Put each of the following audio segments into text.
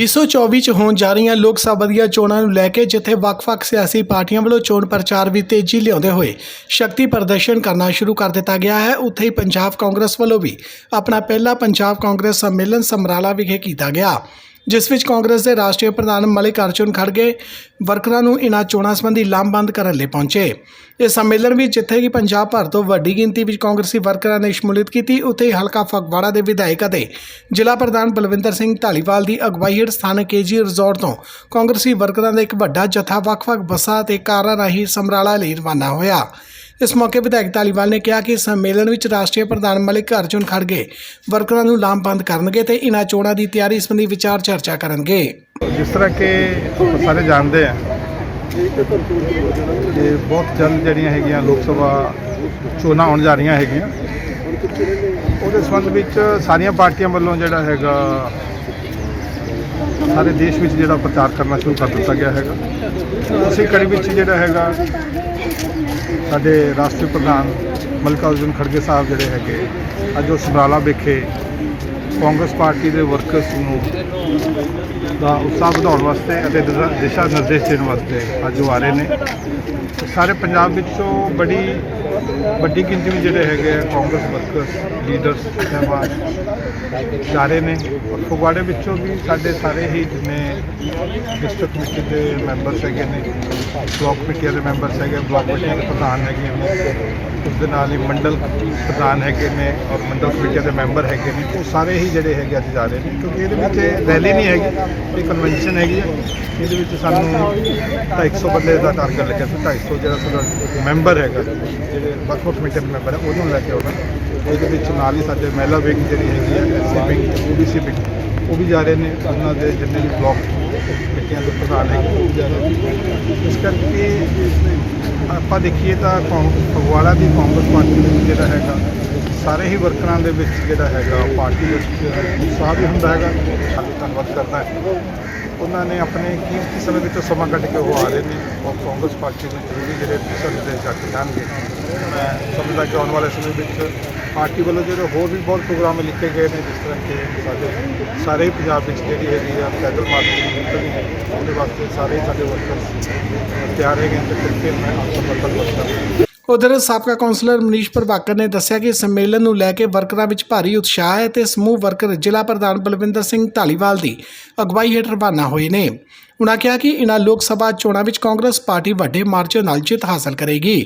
2024 ਚ ਹੋਣ ਜਾ ਰਹੀਆਂ ਲੋਕ ਸਭਾ ਦੀਆਂ ਚੋਣਾਂ ਨੂੰ ਲੈ ਕੇ ਜਿੱਥੇ ਵੱਖ-ਵੱਖ ਸਿਆਸੀ ਪਾਰਟੀਆਂ ਵੱਲੋਂ ਚੋਣ ਪ੍ਰਚਾਰ ਵੀ ਤੇਜ਼ੀ ਲਿਆਉਂਦੇ ਹੋਏ ਸ਼ਕਤੀ ਪ੍ਰਦਰਸ਼ਨ ਕਰਨਾ ਸ਼ੁਰੂ ਕਰ ਦਿੱਤਾ ਗਿਆ ਹੈ। ਉੱਥੇ ਹੀ ਪੰਜਾਬ ਕਾਂਗਰਸ ਵੱਲੋਂ ਵੀ ਆਪਣਾ ਪਹਿਲਾ ਪੰਜਾਬ ਕਾਂਗਰਸ ਸੰਮੇਲਨ ਸਮਰਾਲਾ ਵਿਖੇ ਕੀਤਾ ਗਿਆ। ਜਿਸ ਵਿੱਚ ਕਾਂਗਰਸ ਦੇ ਰਾਸ਼ਟਰੀ ਪ੍ਰਧਾਨ ਮਲਿਕ ਅਰਜੁਨ ਖੜਗੇ ਵਰਕਰਾਂ ਨੂੰ ਇਨ੍ਹਾਂ ਚੋਣਾਂ ਸੰਬੰਧੀ ਲਾਮਬੰਦ ਕਰਨ ਲਈ ਪਹੁੰਚੇ। ਇਸ ਸੰਮੇਲਨ ਵਿੱਚ ਜਿੱਥੇ ਕਿ ਪੰਜਾਬ ਭਰ ਤੋਂ ਵੱਡੀ ਗਿਣਤੀ ਵਿੱਚ ਕਾਂਗਰਸੀ ਵਰਕਰਾਂ ਨੇ ਸ਼ਮੂਲੀਅਤ ਕੀਤੀ, ਉੱਥੇ ਹੀ ਹਲਕਾ ਫਗਵਾੜਾ ਦੇ ਵਿਧਾਇਕ ਅਤੇ ਜ਼ਿਲ੍ਹਾ ਪ੍ਰਧਾਨ ਬਲਵਿੰਦਰ ਸਿੰਘ ਢਾਲੀਵਾਲ ਦੀ ਅਗਵਾਈ ਹੇਠ ਸਥਾਨਕ ਕੇਜੀ ਰਿਜ਼ੋਰਟ ਤੋਂ ਕਾਂਗਰਸੀ ਵਰਕਰਾਂ ਦਾ ਇੱਕ ਵੱਡਾ ਜਥਾ ਵੱਖ-ਵੱਖ ਬੱਸਾਂ ਤੇ ਕਾਰਾਂ ਰਾਹੀਂ ਸਮਰਾਲਾ ਲਈ ਰਵਾਨਾ ਹੋਇਆ। ਇਸ ਮੌਕੇ ਵਿਧਾਇਕ ਧਾਲੀਵਾਲ ਨੇ ਕਿਹਾ ਕਿ ਸੰਮੇਲਨ ਵਿੱਚ ਰਾਸ਼ਟਰੀ ਪ੍ਰਧਾਨ ਮਲਿਕ ਅਰਜੁਨ ਖੜਗੇ ਵਰਕਰਾਂ ਨੂੰ ਲਾਮਬੰਦ ਕਰਨਗੇ ਤੇ ਇਨ੍ਹਾਂ ਚੋਣਾਂ ਦੀ ਤਿਆਰੀ ਸੰਬੰਧੀ ਵਿਚਾਰ ਚਰਚਾ ਕਰਨਗੇ। ਜਿਸ ਤਰ੍ਹਾਂ ਕਿ ਸਾਰੇ ਜਾਣਦੇ ਆ ਕਿ ਬਹੁਤ ਜਲਦ ਜਿਹੜੀਆਂ ਹੈਗੀਆਂ ਲੋਕ ਸਭਾ ਚੋਣਾਂ ਆਉਣ ਜਾ ਰਹੀਆਂ ਹੈਗੀਆਂ। ਉਹਦੇ ਸੰਬੰਧ ਵਿੱਚ ਸਾਰੀਆਂ ਪਾਰਟੀਆਂ ਵੱਲੋਂ ਜਿਹੜਾ ਹੈਗਾ ਸਾਰੇ ਦੇਸ਼ ਵਿੱਚ ਜਿਹੜਾ ਪ੍ਰਚਾਰ ਕਰਨਾ ਸ਼ੁਰੂ ਕਰ ਦਿੱਤਾ ਗਿਆ ਹੈਗਾ। ਉਸੇ ਕੜੀ ਵਿੱਚ ਜਿਹੜਾ ਹੈਗਾ, ਸਾਡੇ ਰਾਸ਼ਟਰੀ ਪ੍ਰਧਾਨ ਮਲਕਾਰਜੁਨ ਖੜਗੇ ਸਾਹਿਬ ਜਿਹੜੇ ਹੈਗੇ, ਅੱਜ ਉਹ ਸਮਰਾਲਾ ਵਿਖੇ ਕਾਂਗਰਸ ਪਾਰਟੀ ਦੇ ਵਰਕਰਸ ਨੂੰ ਦਾ ਉਤਸ਼ਾਹ ਵਧਾਉਣ ਵਾਸਤੇ ਅਤੇ ਦਿਸ਼ਾ- ਨਿਰਦੇਸ਼ ਦੇਣ ਵਾਸਤੇ ਅੱਜ ਉਹ ਆ ਰਹੇ ਨੇ। ਸਾਰੇ ਪੰਜਾਬ ਵਿੱਚੋਂ ਬੜੀ, ਵੱਡੀ ਗਿਣਤੀ ਵਿੱਚ ਜਿਹੜੇ ਹੈਗੇ ਆ ਕਾਂਗਰਸ ਵਰਕਰਸ, ਲੀਡਰਸ, ਸਹਿਬਾਨ ਜਾ ਰਹੇ ਨੇ। ਫਗਵਾੜੇ ਵਿੱਚੋਂ ਵੀ ਸਾਡੇ ਸਾਰੇ ਹੀ ਜਿੰਨੇ ਡਿਸਟ੍ਰਿਕਟ ਕਮੇਟੀ ਦੇ ਮੈਂਬਰਸ ਹੈਗੇ ਨੇ ਬਲਾਕ ਕਮੇਟੀਆਂ ਦੇ ਮੈਂਬਰਸ ਹੈਗੇ ਬਲਾਕ ਕਮੇਟੀਆਂ ਦੇ ਪ੍ਰਧਾਨ ਹੈਗੇ ਨੇ, ਉਸ ਦੇ ਨਾਲ ਹੀ ਮੰਡਲ ਪ੍ਰਧਾਨ ਹੈਗੇ ਨੇ ਔਰ ਮੰਡਲ ਕਮੇਟੀਆਂ ਦੇ ਮੈਂਬਰ ਹੈਗੇ ਨੇ, ਉਹ ਸਾਰੇ ਹੀ ਜਿਹੜੇ ਹੈਗੇ ਅੱਜ ਜਾ ਰਹੇ ਨੇ, ਕਿਉਂਕਿ ਇਹਦੇ ਵਿੱਚ ਰੈਲੀ ਨਹੀਂ ਹੈਗੀ, ਇਹ ਕਨਵੈਨਸ਼ਨ ਹੈਗੀ ਹੈ ਇਹਦੇ ਵਿੱਚ ਸਾਨੂੰ 250 ਬੰਦੇ ਦਾ ਟਾਰਗੇਟ ਲੱਗਿਆ ਸੀ 250 ਜਿਹੜਾ ਸਾਡਾ ਮੈਂਬਰ ਹੈਗਾ, ਜਿਹੜੇ ਵੱਖ ਵੱਖ ਕਮੇਟੀ ਦੇ ਮੈਂਬਰ ਹੈ ਉਹਨੂੰ ਲੈ ਕੇ ਆਉਣਾ। ਇਹਦੇ ਵਿੱਚ ਨਾਲ ਹੀ ਸਾਡੇ ਮਹਿਲਾ ਵਿੰਗ ਜਿਹੜੀ ਹੈਗੀ ਹੈ ਐਸਸੀ ਵਿੰਗ ਓਬੀਸੀ ਵਿੰਗ, ਉਹ ਵੀ ਜਾ ਰਹੇ ਨੇ, ਉਹਨਾਂ ਦੇ ਜਿੰਨੇ ਵੀ ਬਲਾਕ ਕਮੇਟੀਆਂ ਦੇ ਪ੍ਰਧਾਨ ਹੈਗੇ, ਉਹ ਵੀ ਜਾ ਰਹੇ ਨੇ। ਇਸ ਕਰਕੇ ਆਪਾਂ ਦੇਖੀਏ ਤਾਂ ਕਾਂਗ- ਫਗਵਾੜਾ ਦੀ ਕਾਂਗਰਸ ਪਾਰਟੀ ਦੇ ਵਿੱਚ ਜਿਹੜਾ ਹੈਗਾ ਸਾਰੇ ਹੀ ਵਰਕਰਾਂ ਦੇ ਵਿੱਚ ਜਿਹੜਾ ਹੈਗਾ ਪਾਰਟੀ ਵਿੱਚ ਉਤਸ਼ਾਹ ਵੀ ਹੁੰਦਾ ਹੈਗਾ। ਖਾਲੀ ਧੰਨਵਾਦ ਕਰਦਾ ਉਹਨਾਂ ਨੇ ਆਪਣੇ ਕੀਮਤੀ ਸਮੇਂ ਵਿੱਚ ਸਮਾਂ ਕੱਢ ਕੇ ਉਹ ਆ ਰਹੇ ਨੇ। ਔਰ ਕਾਂਗਰਸ ਪਾਰਟੀ ਨੂੰ ਜ਼ਰੂਰੀ ਜਿਹੜੇ ਦਿਸ਼ਾ ਨਿਰਦੇਸ਼ ਕਰਕੇ ਜਾਣਗੇ। ਮੈਂ ਸਮਝਦਾ ਕਿ ਆਉਣ ਵਾਲੇ ਸਮੇਂ ਵਿੱਚ ਪਾਰਟੀ ਵੱਲੋਂ ਜਿਹੜੇ ਹੋਰ ਵੀ ਬਹੁਤ ਪ੍ਰੋਗਰਾਮ ਲਿਖੇ ਗਏ ਨੇ, ਜਿਸ ਤਰ੍ਹਾਂ ਕਿ ਸਾਡੇ ਸਾਰੇ ਹੀ ਪੰਜਾਬ ਵਿੱਚ ਜਿਹੜੀ ਹੈਗੀ ਆ ਪੈਦਲ ਮਾਰਕੀਟ ਉਹਦੇ ਵਾਸਤੇ ਸਾਰੇ ਹੀ ਸਾਡੇ ਵਰਕਰਸ ਤਿਆਰ ਹੈਗੇ ਨੇ ਤੇ ਫਿਰ ਮੈਂ ਆਪ ਸਭ ਦਾ ਕਰਦਾ ਉਧਰ ਸਾਬਕਾ ਕੌਂਸਲਰ ਮਨੀਸ਼ ਪ੍ਰਭਾਕਰ ਨੇ ਦੱਸਿਆ ਕਿ ਸੰਮੇਲਨ ਨੂੰ ਲੈ ਕੇ ਵਰਕਰਾਂ ਵਿੱਚ ਭਾਰੀ ਉਤਸ਼ਾਹ ਹੈ ਤੇ ਸਮੂਹ ਵਰਕਰ ਜ਼ਿਲ੍ਹਾ ਪ੍ਰਧਾਨ ਬਲਵਿੰਦਰ ਸਿੰਘ ਢਾਲੀਵਾਲ ਦੀ ਅਗਵਾਈ ਹੇਠ ਰਵਾਨਾ ਹੋਏ ਨੇ। ਉਨ੍ਹਾਂ ਕਿਹਾ ਕਿ ਇਨ੍ਹਾਂ ਲੋਕ ਸਭਾ ਚੋਣਾਂ ਵਿੱਚ ਕਾਂਗਰਸ ਪਾਰਟੀ ਵੱਡੇ ਮਾਰਜਨ ਨਾਲ ਜਿੱਤ ਹਾਸਲ ਕਰੇਗੀ।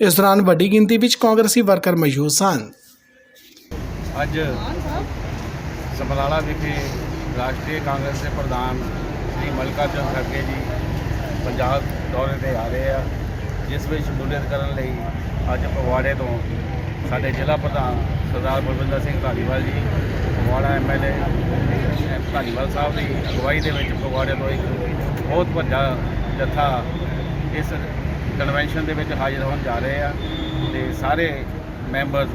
ਇਸ ਦੌਰਾਨ ਵੱਡੀ ਗਿਣਤੀ ਵਿੱਚ ਕਾਂਗਰਸੀ ਵਰਕਰ ਮੌਜੂਦ ਸਨ। ਅੱਜ ਸਮਰਾਲਾ ਵਿਖੇ ਰਾਸ਼ਟਰੀ ਕਾਂਗਰਸ ਦੇ ਪ੍ਰਧਾਨ ਸ੍ਰੀ ਮਲਕਾਰਜੁਨ ਖੜਗੇ ਜੀ ਪੰਜਾਬ ਦੌਰੇ ਤੇ ਆ ਰਹੇ ਆ। ਜਿਸ ਵਿੱਚ ਸ਼ਮੂਲੀਅਤ ਕਰਨ ਲਈ ਅੱਜ ਫਗਵਾੜੇ ਤੋਂ ਸਾਡੇ ਜ਼ਿਲ੍ਹਾ ਪ੍ਰਧਾਨ ਸਰਦਾਰ ਬਲਵਿੰਦਰ ਸਿੰਘ ਧਾਲੀਵਾਲ ਜੀ ਫਗਵਾੜਾ ਐਮਐਲਏ ਧਾਲੀਵਾਲ ਸਾਹਿਬ ਦੀ ਅਗਵਾਈ ਦੇ ਵਿੱਚ ਫਗਵਾੜੇ ਤੋਂ ਇੱਕ ਬਹੁਤ ਵੱਡਾ ਜਥਾ ਇਸ ਕਨਵੈਨਸ਼ਨ ਦੇ ਵਿੱਚ ਹਾਜ਼ਰ ਹੋਣ ਜਾ ਰਹੇ ਆ ਤੇ ਸਾਰੇ ਮੈਂਬਰਸ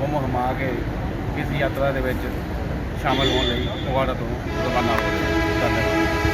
ਹੁਮ ਹਮਾ ਕੇ ਇਸ ਯਾਤਰਾ ਦੇ ਵਿੱਚ ਸ਼ਾਮਲ ਹੋਣ ਲਈ ਫਗਵਾੜਾ ਤੋਂ ਰਵਾਨਾ ਹੋ ਰਹੇ ਹਨ ਧੰਨਵਾਦ।